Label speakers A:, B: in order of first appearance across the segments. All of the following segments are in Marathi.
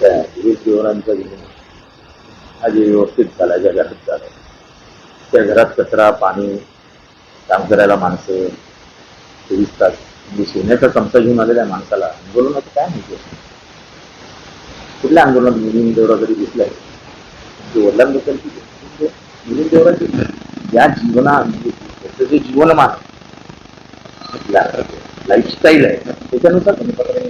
A: त्या विवेक देवरांचा विनिमय हा जे व्यवस्थित झाला ज्या घरात झाला त्या घरात कचरा पाणी काम करायला माणसं चोवीस तास. म्हणजे सोन्याचा चमचा घेऊन आलेल्या माणसाला आंदोलनाचं काय माहिती कुठल्या आंदोलनात मिलिंद देवरा जरी दिसलाय ते वडिलांबद्दल म्हणजे मिलिंद देवराची या जीवना म्हणजे त्याचं जे जीवनमान लाईफस्टाईल आहे त्याच्यानुसार तुम्ही पकडा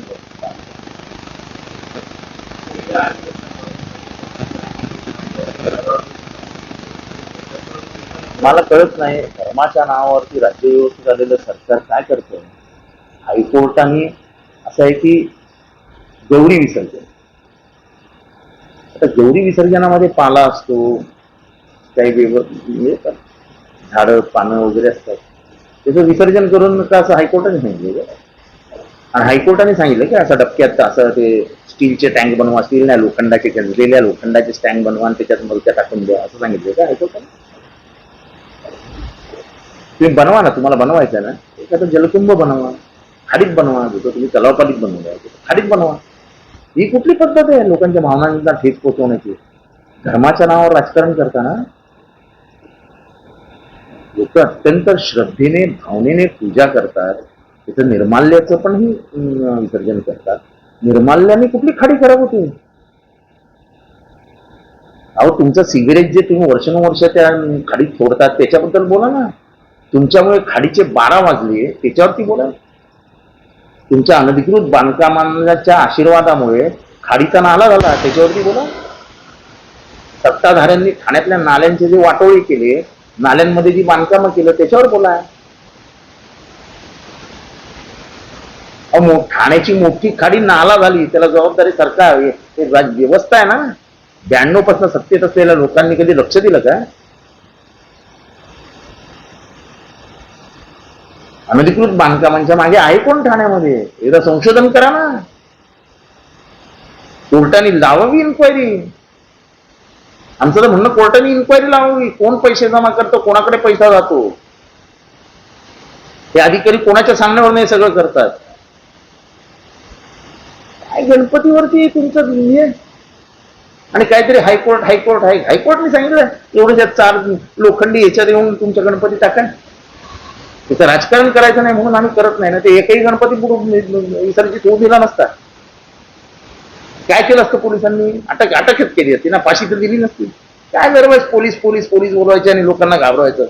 A: मला कळत नाही धर्माच्या नावावरती राज्य व्यवस्थित आलेलं सरकार काय करतं? हायकोर्टाने असं आहे की गौरी विसर्जन. आता गौरी विसर्जनामध्ये पाला असतो काही वेग म्हणजे झाडं पानं वगैरे असतात. त्याचं विसर्जन करून का असं हायकोर्टाने सांगितलं आणि हायकोर्टाने सांगितलं की असं डबक्यात असं ते स्टीलचे टँक बनवा स्टील नाही लोखंडाचे गंजलेल्या लोखंडाचे टँक बनवा आणि त्याच्यात मुलक्या टाकून द्या असं सांगितलं का? हायकोर्टाने तुम्ही बनवा ना तुम्हाला बनवायचं ना. एखादं जलकुंभ बनवा खाडीत बनवा जसं तुम्ही तलावपालीत बनवून आहे खाडीत बनवा. ही कुठली पद्धत आहे लोकांच्या भावनांना ठेच पोचवण्याची धर्माच्या नावावर राजकारण करताना? लोक अत्यंत श्रद्धेने भावनेने पूजा करतात. तिथं निर्माल्याचं पण ही विसर्जन करतात. निर्माल्याने कुठली खाडी खराब होती? अहो तुमचं सिगरेट जे तुम्ही वर्षानुवर्ष त्या खाडीत फोडतात त्याच्याबद्दल बोला ना. तुमच्यामुळे खाडीचे बारा वाजले त्याच्यावरती बोला. तुमच्या अनधिकृत बांधकामांच्या आशीर्वादामुळे खाडीचा नाला झाला त्याच्यावरती बोला. सत्ताधाऱ्यांनी ठाण्यातल्या नाल्यांचे जे वाटोळे केले नाल्यांमध्ये जी बांधकामं केलं त्याच्यावर बोला. अहो, मो- ठाण्याची मोठी खाडी नाला झाली त्याला जबाबदारी सरकार हे- व्यवस्था आहे ना? ब्याण्णवपासून सत्तेत असलेल्या लोकांनी कधी लक्ष दिलं का? अनधिकृत बांधकामांच्या मागे आहे कोण ठाण्यामध्ये? एकदा संशोधन करा ना. कोर्टाने लावावी इन्क्वायरी आमचं तर म्हणणं कोर्टाने इन्क्वायरी लावावी. कोण पैसे जमा करतो कोणाकडे पैसा जातो? हे अधिकारी कोणाच्या सांगण्यावर नाही सगळं करतात? गणपतीवरती तुमचं आहे आणि काहीतरी हायकोर्ट हायकोर्ट हाय हायकोर्टने सांगितलं एवढ्या चार लोखंडी याच्यात येऊन तुमच्या गणपती टाका. तिथं राजकारण करायचं नाही म्हणून आम्ही करत नाही ना. ते एकही गणपती विसर्जित होऊ दिला नसता. काय केलं असतं पोलिसांनी? अटक अटकच केली असती ना. फाशी तर दिली नसती. काय दरवेळेस पोलीस पोलीस पोलीस बोलवायचे आणि लोकांना घाबरवायचं.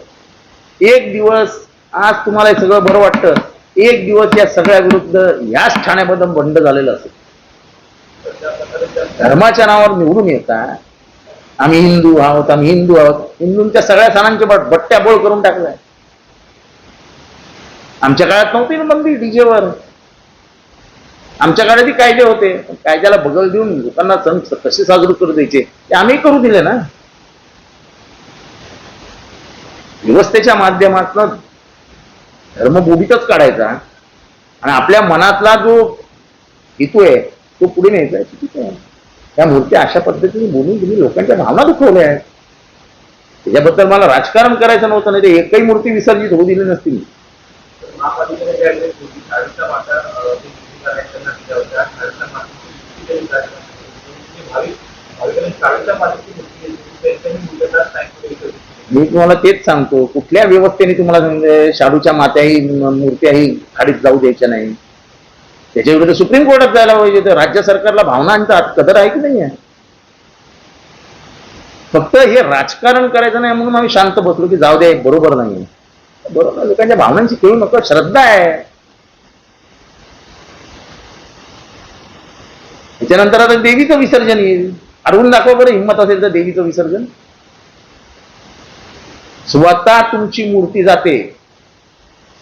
A: एक दिवस आज तुम्हाला हे सगळं बरं वाटतं. एक दिवस या सगळ्या विरुद्ध याच ठाण्यामधून बंड झालेलं असेल. धर्माच्या नावावर निवडून येता आम्ही हिंदू आहोत आम्ही हिंदू आहोत. हिंदूंच्या सगळ्या सणांचे बट बट्ट्या बोळ करून टाकलाय. आमच्या काळात नव्हती ना बंदी डीजेवर. आमच्या काळातही कायदे होते. कायद्याला बगल देऊन लोकांना सण कसे साजरे करू द्यायचे ते आम्ही करू दिले ना. व्यवस्थेच्या माध्यमातून धर्म बोबीतच काढायचा. आणि आपल्या मनातला जो हेतू आहे तो पुढे न्यायचा आहे आहे. त्या मूर्त्या अशा पद्धतीने बोलून तुम्ही लोकांच्या भावना दुखवल्या आहेत. त्याच्याबद्दल मला राजकारण करायचं नव्हतं नाही ते एकही मूर्ती विसर्जित होऊ दिली नसती. मी तुम्हाला तेच सांगतो कुठल्या व्यवस्थेने तुम्हाला म्हणजे शाडूच्या मात्याही मूर्त्याही खाडीत जाऊ द्यायच्या नाही. त्याच्या विरुद्ध सुप्रीम कोर्टात जायला पाहिजे तर राज्य सरकारला भावनांचा कदर आहे की नाही आहे? फक्त हे राजकारण करायचं नाही म्हणून आम्ही शांत बसलो की जाऊ दे बरोबर नाही बरोबर लोकांच्या भावनांची खेळू नको श्रद्धा आहे. त्याच्यानंतर आता देवीचं विसर्जन येईल. अडवून दाखवा बरं हिंमत असेल तर देवीचं विसर्जन. स्वतः तुमची मूर्ती जाते.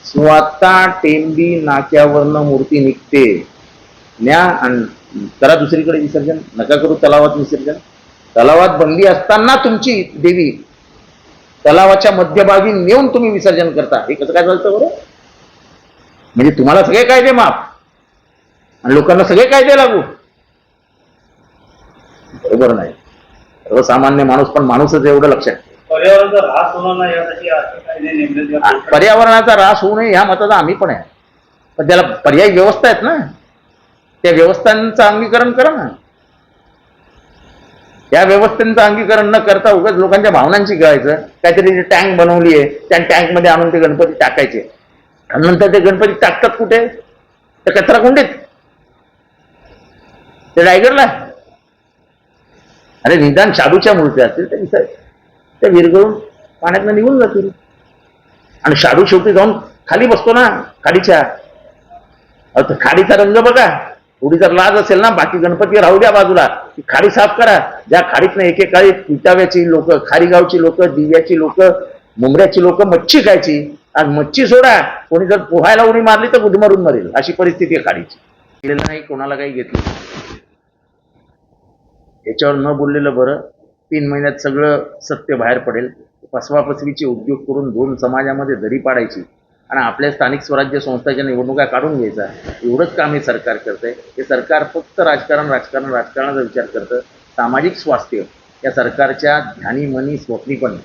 A: स्वतः टेंबी नाक्यावरनं मूर्ती निघते. न्या आणि करा दुसरीकडे विसर्जन. नका करू तलावात विसर्जन. तलावात बंदी असताना तुमची देवी तलावाच्या मध्यभागी नेऊन तुम्ही विसर्जन करता. हे कसं काय चालतं बरं? म्हणजे तुम्हाला सगळे कायदे माफ. आणि लोकांना सगळे कायदे लागू. बरोबर नाही. सर्वसामान्य माणूस पण माणूसच एवढं लक्षात
B: पर्यावरणाचा ऱ्हास होणार नाही यासाठी असे कायदे नेमले
A: पर्यावरणाचा ऱ्हास होऊ नये ह्या मताचा आम्ही पण आहे. पण त्याला पर्यायी व्यवस्था आहेत ना. त्या व्यवस्थांचं अंगीकरण करा ना. या व्यवस्थेचं अंगीकरण न करता उगाच लोकांच्या भावनांची कळायचं काहीतरी टँक बनवली आहे त्या टँकमध्ये आणून ते गणपती टाकायचे. आणि नंतर ते गणपती टाकतात कुठे? त्या कचरा कुंडीत ते रायगडला. अरे निदान शाडूच्या मूर्त्या असतील तर विसर त्या विरघळून पाण्यातनं निघून जातील. आणि शाडू शेवटी जाऊन खाली बसतो ना खाडीच्या. खाडीचा रंग बघा. थोडी जर लाज असेल ना बाकी गणपती राहू द्या बाजूला. ती खाडी साफ करा. ज्या खाडीतनं एकेकाळी पिटाव्याची लोक खारीगावची लोक दिव्याची लोक मुंबऱ्याची लोक मच्छी खायची. आज मच्छी सोडा. कोणी जर पोहायला उडी मारली तर गुदमरून मरेल. अशी परिस्थिती आहे खाडीची. नाही कोणाला काही घेतलं. याच्यावर न बोललेलं बरं. तीन महिन्यात सगळं सत्य बाहेर पडेल. फसवाफसवीचे उद्योग करून दोन समाजामध्ये दरी पाडायची आणि आपल्या स्थानिक स्वराज्य संस्थाच्या निवडणुका काढून घ्यायचा. एवढंच काम हे सरकार करतंय. हे सरकार फक्त राजकारण राजकारण राजकारणाचा विचार करतं. सामाजिक स्वास्थ्य या सरकारच्या ध्यानी मनी स्वप्नी पण.